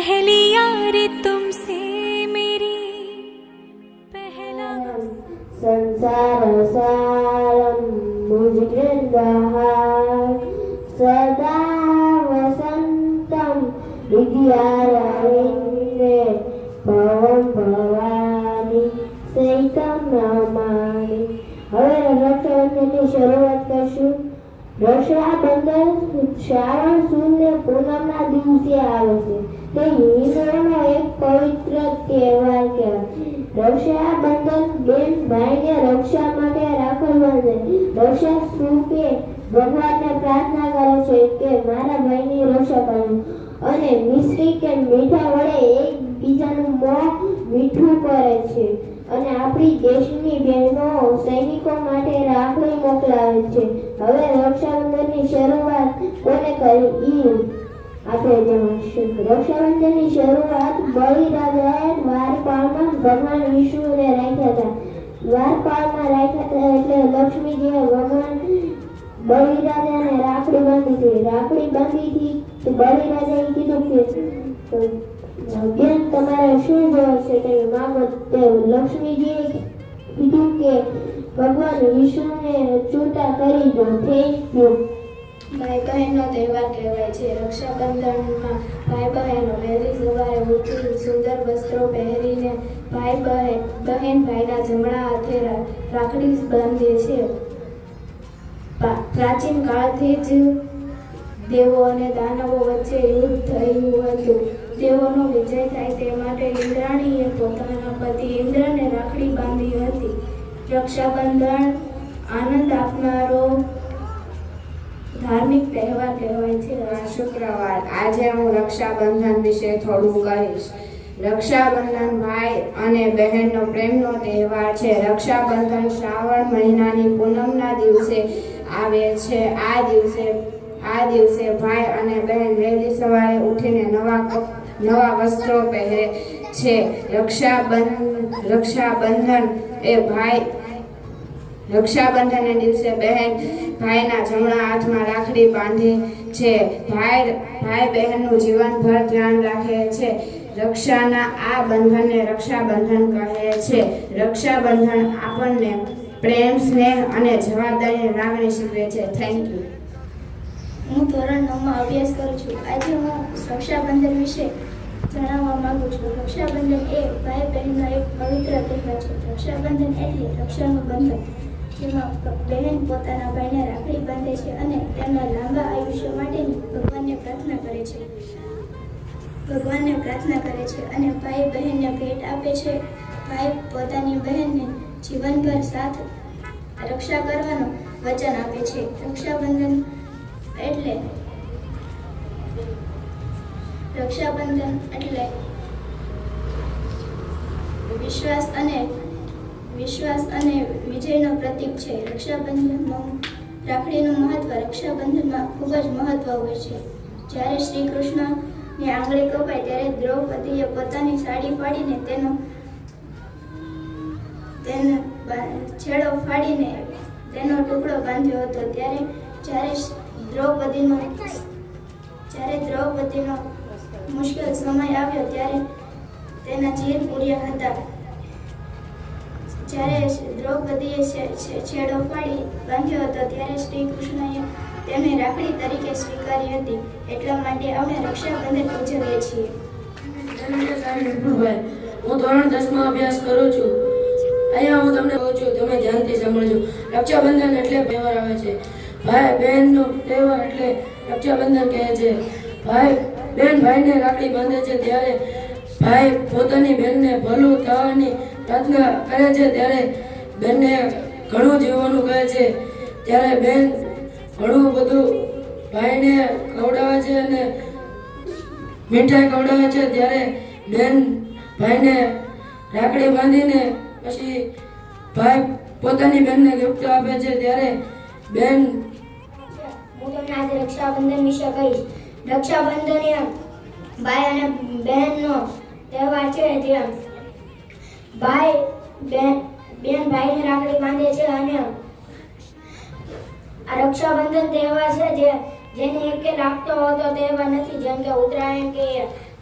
पहली यार तुमसे मेरी पहला संसार सारं मुजगृन्दहार सदा वसन्तं विद्यारविन्दे રક્ષાબંધન શ્રાવણ સુદ પૂનમના દિવસે આવે છે. તે હિન્દુઓનો એક પવિત્ર તહેવાર કહેવાય. રક્ષાબંધન બેન ભાઈને રક્ષા માટે રાખડી બાંધે દશા સ્વરૂપે ભગવાનને પ્રાર્થના કરે છે કે મારા ભાઈની રક્ષા કરો. અને મિશ્રી કે મીઠા વડે એકબીજાનું મોં મીઠું કરે છે. અને આપણી દેશની બહેનો સૈનિકો માટે રાખડી મોકલાવે છે. હવે શરૂઆત કોને કરી? ઈ આપણે જાણીશું રક્ષાબંધનની શરૂઆત બળીરાજાએ દ્વારપાળમાં ભગવાન વિષ્ણુને રાખ્યા હતા. દ્વારપાળમાં રાખ્યા હતા એટલે લક્ષ્મીજીએ ભગવાન બળીરાજાને રાખડી બાંધી હતી. રાખડી બાંધીથી તો બળીરાજાએ કીધું કે બેન, તમારે શું જોવે છે તે માગો તે લક્ષ્મીજીએ કીધું કે, ભગવાન વિષ્ણુને ચૂંટા કરી દો. Thank you. ભાઈ બહેનનો તહેવાર કહેવાય છે. રક્ષાબંધનમાં ભાઈ બહેનો વહેલી સવારે ઉઠી સુંદર વસ્ત્રો પહેરીને ભાઈ બહેન બહેન ભાઈના જમણા હાથે રાખડી બાંધે છે. પ્રાચીન કાળથી જ દેવો અને દાનવો વચ્ચે યુદ્ધ થયું હતું. દેવોનો વિજય થાય તે માટે ઇન્દ્રાણીએ પોતાના પતિ ઇન્દ્રને રાખડી બાંધી હતી. રક્ષાબંધન આનંદ આપનારો ધાર્મિક તહેવાર કહેવાય છે. શુક્રવાર. આજે હું રક્ષાબંધન વિશે થોડું કહીશ. રક્ષાબંધન ભાઈ અને બહેનનો પ્રેમનો તહેવાર છે. રક્ષાબંધન શ્રાવણ મહિનાની પૂનમના દિવસે આવે છે. આ દિવસે આ દિવસે ભાઈ અને બહેન વહેલી સવારે ઉઠીને નવા નવા વસ્ત્રો પહેરે છે. રક્ષાબંધન રક્ષાબંધન એ ભાઈ રક્ષાબંધનના દિવસે બહેન ભાઈના જમણા હાથમાં રાખડી બાંધે છે. ભાઈ ભાઈ બહેનનું જીવનભર ધ્યાન રાખે છે. રક્ષાના આ બંધનને રક્ષાબંધન કહે છે. રક્ષાબંધન આપણને પ્રેમ, સ્નેહ અને જવાબદારીની લાગણી શીખવે છે. થેન્ક યુ હું ધોરણ નવમાં અભ્યાસ કરું છું. આજે હું રક્ષાબંધન વિશે જણાવવા માંગુ છું. રક્ષાબંધન એ ભાઈ બહેનનો એક પવિત્ર તહેવાર છે. રક્ષાબંધન એટલે રક્ષાનું બંધન. જેમાં બહેન પોતાના ભાઈને રાખડી બાંધે છે અને તેમના લાંબા આયુષ્ય માટેની ભગવાનને પ્રાર્થના કરે છે. ભગવાનને પ્રાર્થના કરે છે અને ભાઈ બહેનને ભેટ આપે છે. ભાઈ પોતાની બહેનને જીવનભર સાથ રક્ષા કરવાનું વચન આપે છે. રક્ષાબંધન એટલે રક્ષાબંધન એટલે વિશ્વાસ અને વિશ્વાસ અને વિજયનો પ્રતીક છે. રક્ષાબંધનમાં રાખડીનું મહત્વ રક્ષાબંધનમાં ખૂબ જ મહત્વ હોય છે. જ્યારે શ્રી કૃષ્ણની આંગળી કપાય ત્યારે દ્રૌપદીએ પોતાની સાડી ફાડીને તેનો તેનો છેડો ફાડીને તેનો ટુકડો બાંધ્યો હતો. ત્યારે જ્યારે દ્રૌપદીનો જ્યારે દ્રૌપદીનો મુશ્કેલ સમય આવ્યો ત્યારે તેના ચીર પૂર્યા હતા. જ્યારે દ્રૌપદીએ છેડો ફાડી બાંધ્યો હતો ત્યારે શ્રી કૃષ્ણએ તેને રાખડી તરીકે સ્વીકારી હતી. એટલા માટે અમે રક્ષાબંધન ઉજવીએ છીએ. હું ધોરણ દસમાં અભ્યાસ કરું છું. અહીંયા હું તમને કહું છું, તમે ધ્યાનથી સાંભળજો. રક્ષાબંધન એટલે તહેવાર આવે છે. ભાઈ, બહેનનો તહેવાર એટલે રક્ષાબંધન કહે છે. ભાઈ, બેન ભાઈને રાખડી બાંધે છે ત્યારે ભાઈ પોતાની બહેનને ભલું થવાની પ્રાર્થના કરે છે, ત્યારે બેનને ઘણું જીવવાનું કહે છે. ત્યારે બેન ઘણું બધું ભાઈને ખવડાવે છે અને મીઠાઈ ખવડાવે છે. ત્યારે બેન ભાઈને રાખડી બાંધીને પછી ભાઈ પોતાની બેનને ગિફ્ટ આપે છે. ત્યારે બેન હું તમને આજે રક્ષાબંધન વિશે કહીશ. રક્ષાબંધન એ ભાઈ અને બહેનનો તહેવાર છે. જે ભાઈ, બેન બેન ભાઈને રાખડી બાંધે છે અને રક્ષાબંધન તહેવાર છે જે જેને એકે લાગતો હોતો તહેવાર નથી. જેમ કે ઉત્તરાયણ કે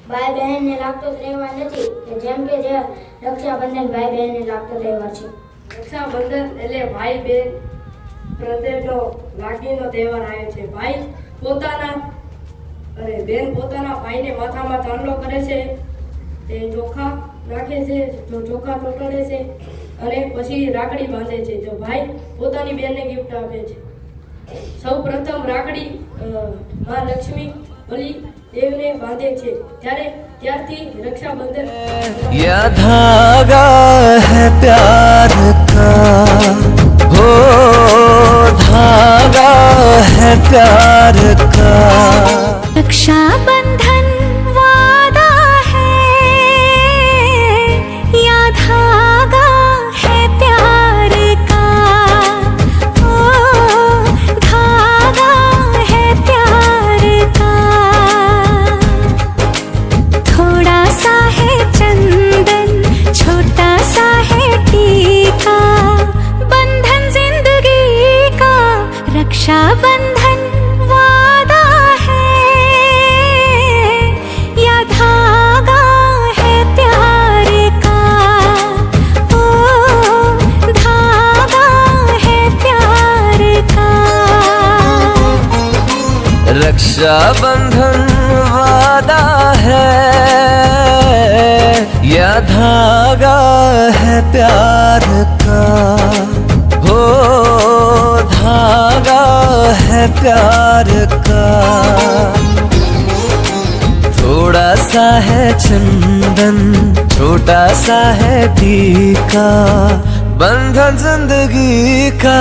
ભાઈ બહેનને લાગતો તહેવાર નથી જેમ કે જે રક્ષાબંધન ભાઈ બહેનને લાગતો તહેવાર છે. રક્ષાબંધન એટલે ભાઈ બહેન પ્રત્યેનો લાગણીનો તહેવાર આવે છે. ભાઈ પોતાના અને બેન પોતાના ભાઈને માથામાં ચાંદલો કરે છે. તે ચોખા નાખે છે જો ચોખા ચોટડે છે અને પછી રાખડી બાંધે છે જો ભાઈ પોતાની બેનને ગિફ્ટ આપે છે સૌ પ્રથમ રાખડી અ, મા લક્ષ્મી બલી દેવને બાંધે છે ત્યારે ત્યારથી રક્ષાબંધન यह धागा है प्यार का हो धागा है प्यार का रक्षाबंधन रक्षाबंधन वादा है, या धागा है प्यार का? हो, धागा है प्यार का। थोड़ा सा है चंदन, छोटा सा है टीका, बंधन ज़िंदगी का।